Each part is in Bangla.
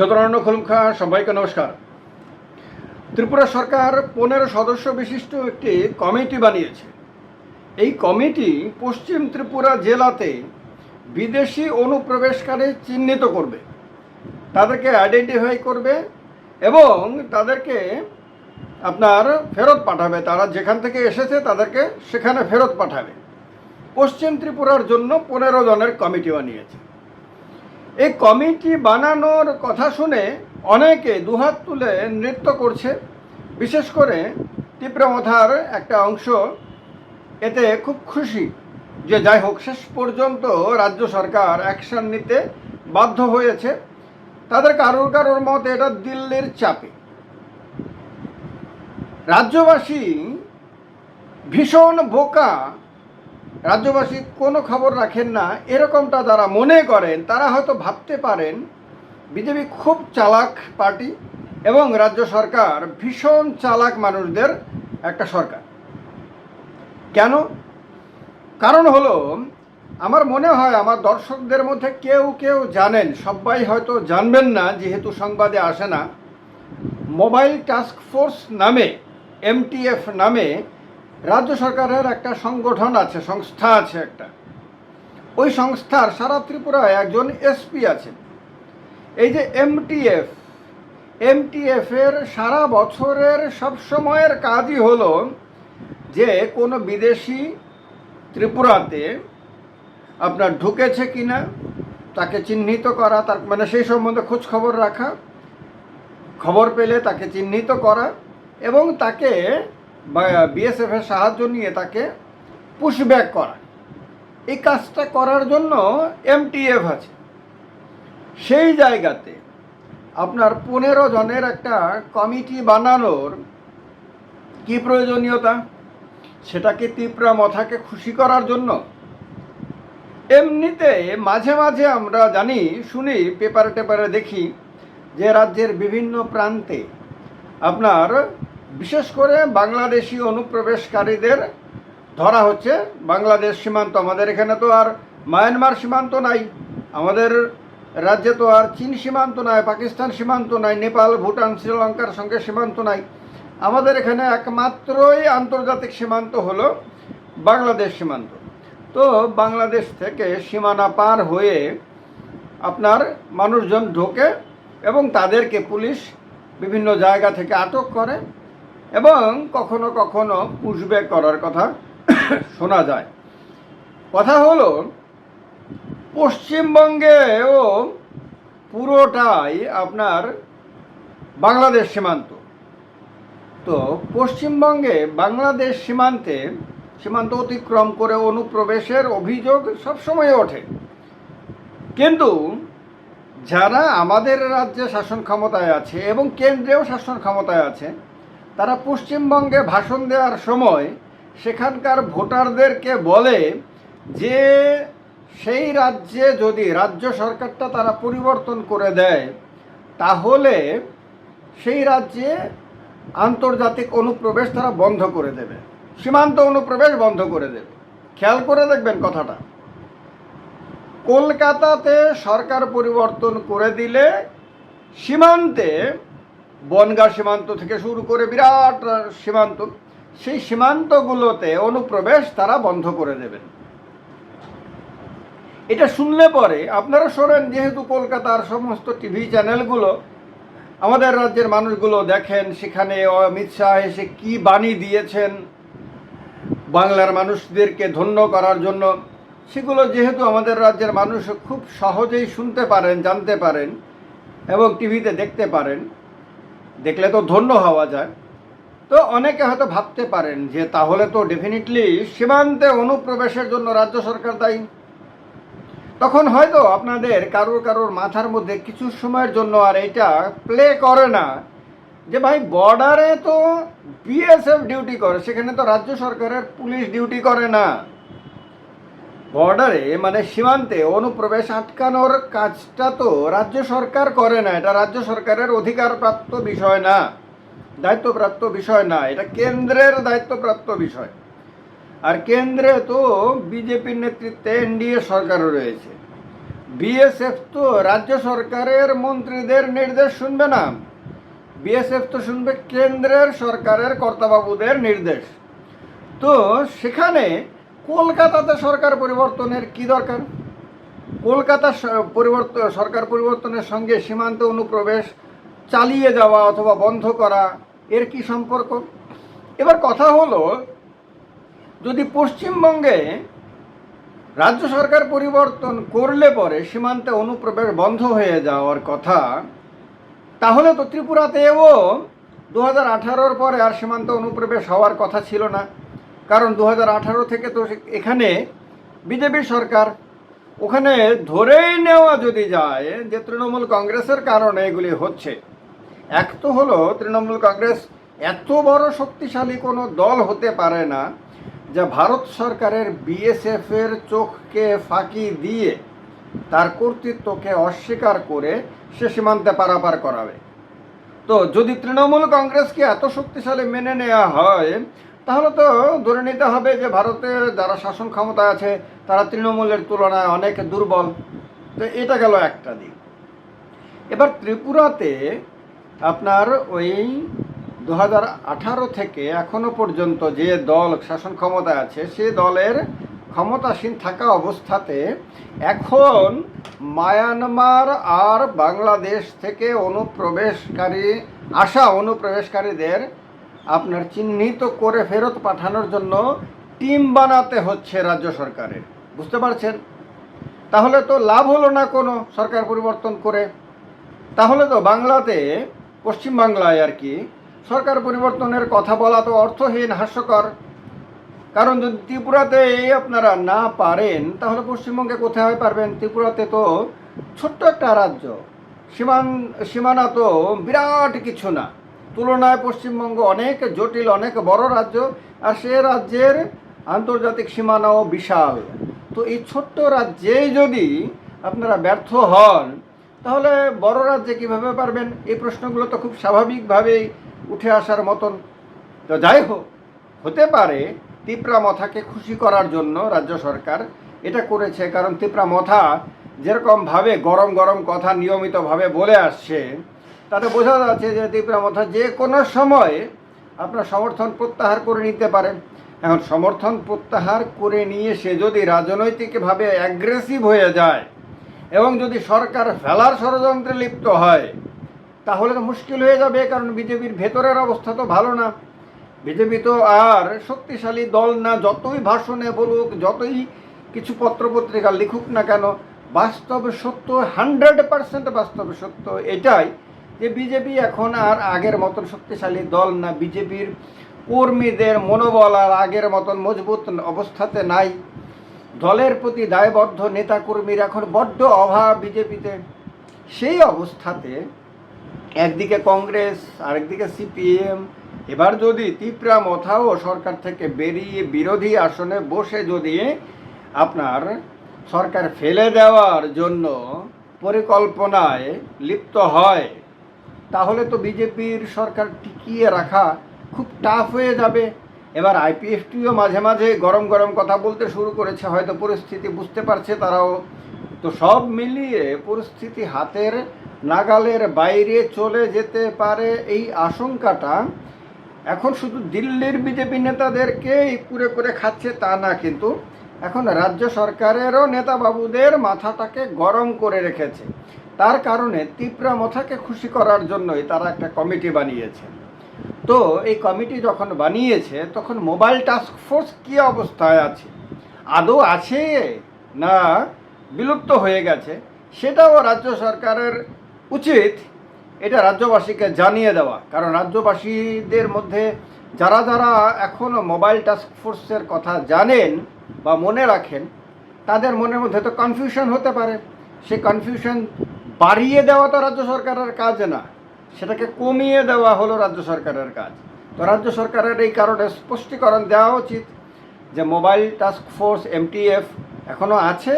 যতনারায়ণ খুলুমখা, সবাইকে নমস্কার। ত্রিপুরা সরকার পনেরো সদস্য বিশিষ্ট একটি কমিটি বানিয়েছে। এই কমিটি পশ্চিম ত্রিপুরা জেলাতে বিদেশি অনুপ্রবেশকারী চিহ্নিত করবে, তাদেরকে আইডেন্টিফাই করবে এবং তাদেরকে আপনার ফেরত পাঠাবে। তারা যেখান থেকে এসেছে তাদেরকে সেখানে ফেরত পাঠাবে। পশ্চিম ত্রিপুরার জন্য পনেরো জনের কমিটি বানিয়েছে। এই কমিটি বানানোর কথা শুনে অনেকে দুহাত তুলে নৃত্য করছে। বিশেষ করে তীব্রমথার একটা অংশ। এতে খুব খুশি যে যাই হোক, শেষ পর্যন্ত রাজ্য সরকার অ্যাকশন নিতে বাধ্য হয়েছে। তাদের কারোর কারোর মতে এটা দিল্লির চাপে। রাজ্যবাসী ভীষণ বোকা রাজ্যবাসী কোনো খবর রাখেন না, এরকমটা যারা মনে করেন, তারা হয়তো ভাবতে পারেন, বিজেপি খুব চালাক পার্টি এবং রাজ্য সরকার ভীষণ চালাক মানুষদের একটা সরকার। কেন? কারণ হলো, আমার মনে হয় আমার দর্শকদের মধ্যে কেউ কেউ জানেন, সবাই হয়তো জানবেন না, যেহেতু সংবাদে আসে না, মোবাইল টাস্ক ফোর্স নামে, এমটিএফ নামে রাজ্য সরকারের একটা সংগঠন আছে, সংস্থা আছে একটা। ওই সংস্থার সারা ত্রিপুরায় একজন এসপি আছেন। এই যে এমটিএফ এমটিএফের সারা বছরের সব সময়ের কাজই হলো যে কোনো বিদেশি ত্রিপুরাতে আপনার ঢুকেছে কিনা, তাকে চিহ্নিত করা, তার মানে সেই সম্বন্ধে খোঁজ খবর রাখা, খবর পেলে তাকে চিহ্নিত করা এবং তাকে বিএসএফের সাহায্য নিয়ে তাকে পুশব্যাক করা। এই কাজটা করার জন্য এমটিএফ আছে। সেই জায়গাতে আপনার পনেরো জনের একটা কমিটি বানানোর কি প্রয়োজনীয়তা? সেটাকে তীব্রা মথাকে খুশি করার জন্য। এমনিতে মাঝে মাঝে আমরা জানি, শুনি, পেপারে টেপারে দেখি যে রাজ্যের বিভিন্ন প্রান্তে আপনার বিশেষ করে বাংলাদেশি অনুপ্রবেশকারীদের ধরা হচ্ছে। বাংলাদেশ সীমান্ত আমাদের এখানে তো আর মায়ানমার সীমান্ত নাই, আমাদের রাজ্যে তো আর চীন সীমান্ত নাই, পাকিস্তান সীমান্ত নাই, নেপাল, ভুটান, শ্রীলঙ্কার সঙ্গে সীমান্ত নাই। আমাদের এখানে একমাত্রই আন্তর্জাতিক সীমান্ত হলো বাংলাদেশ সীমান্ত। তো বাংলাদেশ থেকে সীমানা পার হয়ে আপনার মানুষজন ঢোকে এবং তাদেরকে পুলিশ বিভিন্ন জায়গা থেকে আটক করে। এবং কখনো কখনো পুষব্যাক করার কথা শোনা যায়। কথা হলো পশ্চিমবঙ্গেও পুরোটাই আপনার বাংলাদেশ সীমান্ত। তো পশ্চিমবঙ্গে বাংলাদেশ সীমান্তে, সীমান্ত অতিক্রম করে অনুপ্রবেশের অভিযোগ সবসময় ওঠে। কিন্তু যারা আমাদের রাজ্যে শাসন ক্ষমতায় আছে এবং কেন্দ্রেও শাসন ক্ষমতায় আছে তারা পশ্চিমবঙ্গে ভাষণ দেওয়ার সময় সেখানকার ভোটারদেরকে বলে যে সেই রাজ্যে যদি রাজ্য সরকারটা তারা পরিবর্তন করে দেয়, তাহলে সেই রাজ্যে আন্তর্জাতিক অনুপ্রবেশ তারা বন্ধ করে দেবে। সীমান্ত অনুপ্রবেশ বন্ধ করে দেবে। খেয়াল করে দেখবেন কথাটা। কলকাতাতে সরকার পরিবর্তন করে দিলে সীমান্তে বনগা সীমান্ত থেকে শুরু করে বিরাট সীমান্ত, সেই সীমান্তগুলোতে অনুপ্রবেশ তারা বন্ধ করে দেবেন। এটা শুনলে পরে, আপনারা শোনেন যেহেতু কলকাতার সমস্ত টিভি চ্যানেলগুলো, আমাদের রাজ্যের মানুষগুলো দেখেন সেখানে অমিত শাহ এসে কী বাণী দিয়েছেন, বাংলার মানুষদেরকে ধন্য করার জন্য। সেগুলো যেহেতু আমাদের রাজ্যের মানুষ খুব সহজেই শুনতে পারেন, জানতে পারেন এবং টিভিতে দেখতে পারেন দেখলে তো ধন্য হওয়া যায়। তো অনেকে হয়তো ভাবতে পারেন যে তাহলে তো ডেফিনেটলি সীমান্তে অনুপ্রবেশের জন্য রাজ্য সরকার দায়ী। তখন হয়তো আপনাদের কারোর কারোর মাথার মধ্যে কিছু সময়ের জন্য আর এটা প্লে করে না। যে ভাই বর্ডারে তো বিএসএফ ডিউটি করে, সেখানে তো রাজ্য সরকারের পুলিশ ডিউটি করে না। বর্ডারে মানে সীমান্তে অনুপ্রবেশ আটকানোর কাজটা তো রাজ্য সরকার করে না। এটা রাজ্য সরকারের অধিকারপ্রাপ্ত বিষয় না। দায়িত্বপ্রাপ্ত বিষয় না। এটা কেন্দ্রের দায়িত্বপ্রাপ্ত বিষয়। আর কেন্দ্রে তো বিজেপির নেতৃত্বে এনডিএ সরকারও রয়েছে। বিএসএফ তো রাজ্য সরকারের মন্ত্রীদের নির্দেশ শুনবে না। বিএসএফ তো শুনবে কেন্দ্রের সরকারের কর্তাবাবুদের নির্দেশ। তো সেখানে কলকাতাতে সরকার পরিবর্তনের কি দরকার? কলকাতা স- পরিবর্তন সরকার পরিবর্তনের সঙ্গে সীমান্ত অনুপ্রবেশ, চালিয়ে যাওয়া অথবা বন্ধ করা, এর কি সম্পর্ক? এবার কথা হলো, যদি পশ্চিমবঙ্গে রাজ্য সরকার পরিবর্তন করলে পরে সীমান্তে অনুপ্রবেশ বন্ধ হয়ে যাওয়ার কথা, তাহলে তো ত্রিপুরাতেও দু হাজার পরে আর সীমান্ত অনুপ্রবেশ হওয়ার কথা ছিল না। কারণ দু হাজার আঠারো থেকে তো এখানে বিজেপি সরকার ওখানে ধরেই নেওয়া যদি যায়, যে তৃণমূল কংগ্রেসের কারণে এগুলি হচ্ছে। এক তো হলো, তৃণমূল কংগ্রেস এত বড় শক্তিশালী কোনো দল হতে পারে না, যা ভারত সরকারের বিএসএফ এর চোখকে ফাঁকি দিয়ে তার কর্তৃত্বকে অস্বীকার করে সে সীমান্তে পারাপার করাবে। তো যদি তৃণমূল কংগ্রেসকে এত শক্তিশালী মেনে নেওয়া হয় তাহলে তো ধরে নিতে হবে যে ভারতের যারা শাসন ক্ষমতা আছে, তারা তৃণমূলের তুলনায় অনেক দুর্বল। তো এটা গেল একটা দিক। এবার ত্রিপুরাতে আপনার ওই দু হাজার আঠারো থেকে এখনও পর্যন্ত যে দল শাসন ক্ষমতায় আছে, সে দলের ক্ষমতাসীন থাকা অবস্থাতে এখন মায়ানমার আর বাংলাদেশ থেকে অনুপ্রবেশকারী আসা অনুপ্রবেশকারীদের আপনার চিহ্নিত করে ফেরত পাঠানোর জন্য টিম বানাতে হচ্ছে রাজ্য সরকারের। বুঝতে পারছেন? তাহলে তো লাভ হলো না কোনো সরকার পরিবর্তন করে। তাহলে তো বাংলাতে, পশ্চিমবাংলায় আর কি, সরকার পরিবর্তনের কথা বলা তো অর্থহীন, হাস্যকর। কারণ যদি ত্রিপুরাতে আপনারা না পারেন, তাহলে পশ্চিমবঙ্গে কোথায় পারবেন? ত্রিপুরাতে তো ছোট্ট একটা রাজ্য। সীমান, সীমানা তো বিরাট কিছু না। তুলনায় পশ্চিমবঙ্গ অনেক জটিল, অনেক বড় রাজ্য, আর সে রাজ্যের আন্তর্জাতিক সীমানাও বিশাল। তো এই ছোট্ট রাজ্যেই যদি আপনারা ব্যর্থ হন, তাহলে বড় রাজ্যে কীভাবে পারবেন? এই প্রশ্নগুলো তো খুব স্বাভাবিকভাবেই উঠে আসার মতন। তো যাই হোক, হতে পারে তিপ্রা মথাকে খুশি করার জন্য রাজ্য সরকার এটা করেছে, কারণ তিপ্রা মথা যেরকমভাবে গরম গরম কথা নিয়মিতভাবে বলে আসছে তাতে বোঝা যাচ্ছে যে তিপ্রা মথা যে কোনো সময় আপনার সমর্থন প্রত্যাহার করে নিতে পারেন। এখন সমর্থন প্রত্যাহার করে নিয়ে সে যদি রাজনৈতিকভাবে অ্যাগ্রেসিভ হয়ে যায় এবং যদি সরকার ফেলার ষড়যন্ত্রে লিপ্ত হয়, তাহলে তো মুশকিল হয়ে যাবে, কারণ বিজেপির ভেতরের অবস্থা তো ভালো না। বিজেপি তো আর শক্তিশালী দল না, যতই ভাষণে বলুক, যতই কিছু পত্রপত্রিকা লিখুক না কেন, বাস্তব সত্য হান্ড্রেড পার্সেন্ট বাস্তব সত্য, এটাই যে বিজেপি এখন আর আগের মতন শক্তিশালী দল না বিজেপির কর্মীদের মনোবল আর আগের মতন মজবুত অবস্থাতে নাই। দলের প্রতি দায়বদ্ধ নেতাকর্মীর এখন বড্ড অভাব বিজেপিতে সেই অবস্থাতে একদিকে কংগ্রেস, আরেকদিকে সিপিএম এবার যদি তিপ্রা মথাও সরকার থেকে বেরিয়ে বিরোধী আসনে বসে যদি আপনার সরকার ফেলে দেওয়ার জন্য পরিকল্পনায় লিপ্ত হয় তাহলে তো বিজেপির সরকার টিকিয়ে রাখা খুব টাফ হয়ে যাবে। এবার আইপিএফটিও মাঝে মাঝে গরম গরম কথা বলতে শুরু করেছে, হয়তো পরিস্থিতি বুঝতে পারছে তারাও। তো সব মিলিয়ে পরিস্থিতি হাতের নাগালের বাইরে চলে যেতে পারে এই আশঙ্কাটা। এখন শুধু দিল্লির বিজেপি নেতাদেরকেই কুরে করে খাচ্ছে তা না, কিন্তু এখন রাজ্য সরকারেরও নেতাবাবুদের মাথাটাকে গরম করে রেখেছে। তার কারণে তিপ্রা মাথাকে খুশি করার জন্যই তারা একটা কমিটি বানিয়েছে। তো এই কমিটি যখন বানিয়েছে, তখন মোবাইল টাস্ক ফোর্স কী অবস্থায় আছে? আদৌ আছে না বিলুপ্ত হয়ে গেছে? সেটাও রাজ্য সরকারের উচিত এটা রাজ্যবাসীকে জানিয়ে দেওয়া। কারণ রাজ্যবাসীদের মধ্যে যারা যারা এখনও মোবাইল টাস্ক ফোর্সের কথা জানেন বা মনে রাখেন, তাদের মনের মধ্যে তো কনফিউশন হতে পারে। সেই কনফিউশন বাড়িয়ে দেওয়া তো রাজ্য সরকারের কাজ না, সেটাকে কমিয়ে দেওয়া হলো রাজ্য সরকারের কাজ। তো রাজ্য সরকারের এই কারণে স্পষ্টীকরণ দেওয়া উচিত যে মোবাইল টাস্ক ফোর্স, এমটিএফ এখনও আছে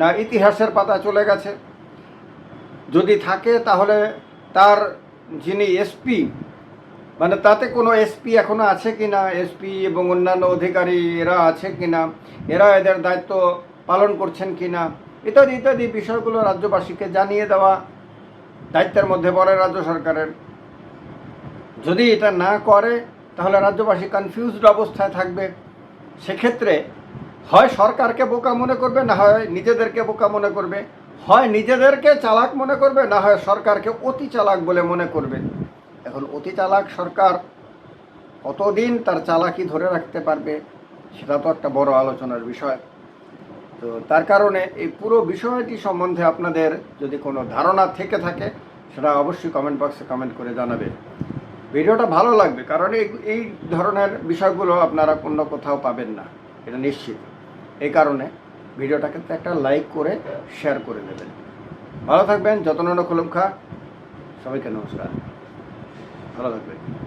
না ইতিহাসের পাতা চলে গেছে। যদি থাকে তাহলে তার যিনি এসপি মানে তাতে কোনো এসপি এখনও আছে কি না এসপি এবং অন্যান্য অধিকারী এরা আছে কি না এরা এদের দায়িত্ব পালন করছেন কি না ইত্যাদি ইত্যাদি বিষয়গুলো রাজ্যবাসীকে জানিয়ে দেওয়া দায়িত্বের মধ্যে পড়ে রাজ্য সরকারের। যদি এটা না করে, তাহলে রাজ্যবাসী কনফিউজড অবস্থায় থাকবে। সেক্ষেত্রে হয় সরকারকে বোকা মনে করবে, না হয় নিজেদেরকে বোকা মনে করবে। হয় নিজেদেরকে চালাক মনে করবে, না হয় সরকারকে অতি চালাক বলে মনে করবে। এখন অতি চালাক সরকার কতদিন তার চালাকি ধরে রাখতে পারবে, সেটা তো একটা বড় আলোচনার বিষয়। তো তার কারণে এই পুরো বিষয়টি সম্বন্ধে আপনাদের যদি কোনো ধারণা থেকে থাকে, সেটা অবশ্যই কমেন্ট বক্সে কমেন্ট করে জানাবেন। ভিডিওটা ভালো লাগবে, কারণ এই এই ধরনের বিষয়গুলো আপনারা অন্য কোথাও পাবেন না, এটা নিশ্চিত। এই কারণে ভিডিওটাকে একটা লাইক করে শেয়ার করে দেবেন। ভালো থাকবেন, যত্ন খুলুম খা। সবাইকে নমস্কার। Ela vai.